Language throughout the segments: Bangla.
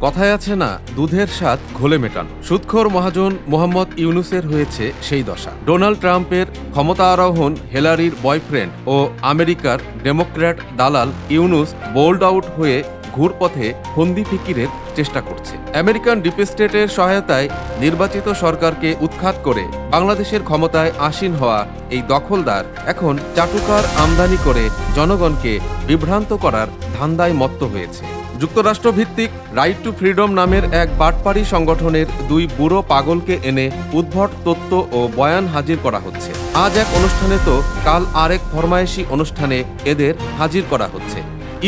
কথায় আছে না, দুধের স্বাদ ঘোলে মেটানো। সুদখোর মহাজন মোহাম্মদ ইউনুসের হয়েছে সেই দশা। ডোনাল্ড ট্রাম্পের ক্ষমতা আরোহণ হেলারির বয়ফ্রেন্ড ও আমেরিকার ডেমোক্র্যাট দালাল ইউনুস বোল্ড আউট হয়ে ঘুরপথে ফন্দি ফিকিরের চেষ্টা করছে। আমেরিকান ডিপ স্টেটের সহায়তায় নির্বাচিত সরকারকে উৎখাত করে বাংলাদেশের ক্ষমতায় আসীন হওয়া এই দখলদার এখন চাটুকার আমদানি করে জনগণকে বিভ্রান্ত করার ধান্দায় মত্ত হয়েছে। যুক্তরাষ্ট্র ভিত্তিক রাইট টু ফ্রিডম নামের এক বাটপাড়ি সংগঠনের দুই বুড়ো পাগলকে এনে উদ্ভট তত্ত্ব ও বয়ান হাজির করা হচ্ছে। আজ এক অনুষ্ঠানে তো কাল আরেক ফরমায়েশি অনুষ্ঠানে এদের হাজির করা হচ্ছে।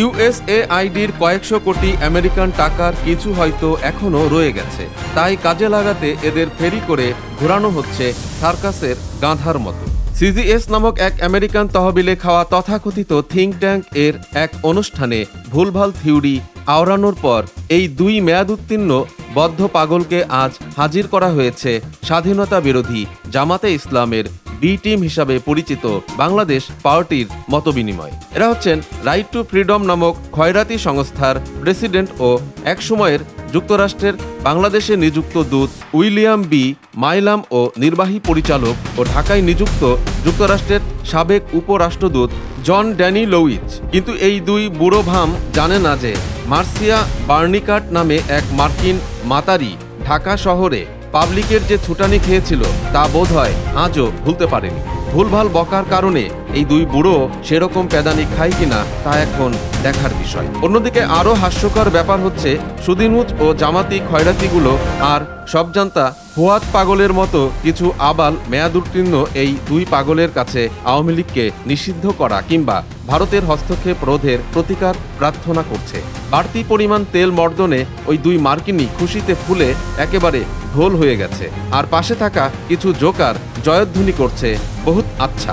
ইউএসএআইডির কয়েকশো কোটি আমেরিকান টাকার কিছু হয়তো এখনও রয়ে গেছে। তাই কাজে লাগাতে এদের ফেরি করে ঘোরানো হচ্ছে সার্কাসের গাঁধার মতো। সিজিএস নামক এক আমেরিকান তহবিলে খাওয়া তথাকথিত থিঙ্ক ট্যাঙ্ক এর এক অনুষ্ঠানে ভুলভাল থিওরি আওড়ানোর পর এই দুই মেয়াদ উত্তীর্ণ বদ্ধ পাগলকে আজ হাজির করা হয়েছে স্বাধীনতা বিরোধী জামাতে ইসলামের বি টিম হিসাবে পরিচিত বাংলাদেশ পার্টির মতবিনিময়। এরা হচ্ছেন রাইট টু ফ্রিডম নামক খয়রাতি সংস্থার প্রেসিডেন্ট ও একসময়ের যুক্তরাষ্ট্রের বাংলাদেশে নিযুক্ত দূত উইলিয়াম বি মাইলাম ও নির্বাহী পরিচালক ও ঢাকায় নিযুক্ত যুক্তরাষ্ট্রের সাবেক উপরাষ্ট্রদূত জন ড্যানি লউইচ। কিন্তু এই দুই বুড়ো ভাম জানে না যে মার্সিয়া বার্নিকাট নামে এক মার্কিন মাতারি ঢাকা শহরে পাবলিকের যে ছুটানি খেয়েছিল তা বোধ হয় আজও ভুলতে পারেনি। ভুলভাল বকার কারণে এই দুই বুড়ো সেরকম প্যাদানি খায় কিনা তা এখন দেখার বিষয়। অন্যদিকে আরও হাস্যকর ব্যাপার হচ্ছে সুদিনুজ ও জামাতি খয়রাতিগুলো আর সব জানতা হোয়াত পাগলের মতো কিছু আবাল মেয়াদ উত্তীর্ণ এই দুই পাগলের কাছে আওয়ামী লীগকে নিষিদ্ধ করা কিংবা ভারতের হস্তক্ষেপ রোধের প্রতিকার প্রার্থনা করছে। বাড়তি পরিমাণ তেল মর্দনে ওই দুই মার্কিনই খুশিতে ফুলে একেবারে ঢোল হয়ে গেছে। আর পাশে থাকা কিছু জোকার জয়ধ্বনি করছে বহুত আচ্ছা।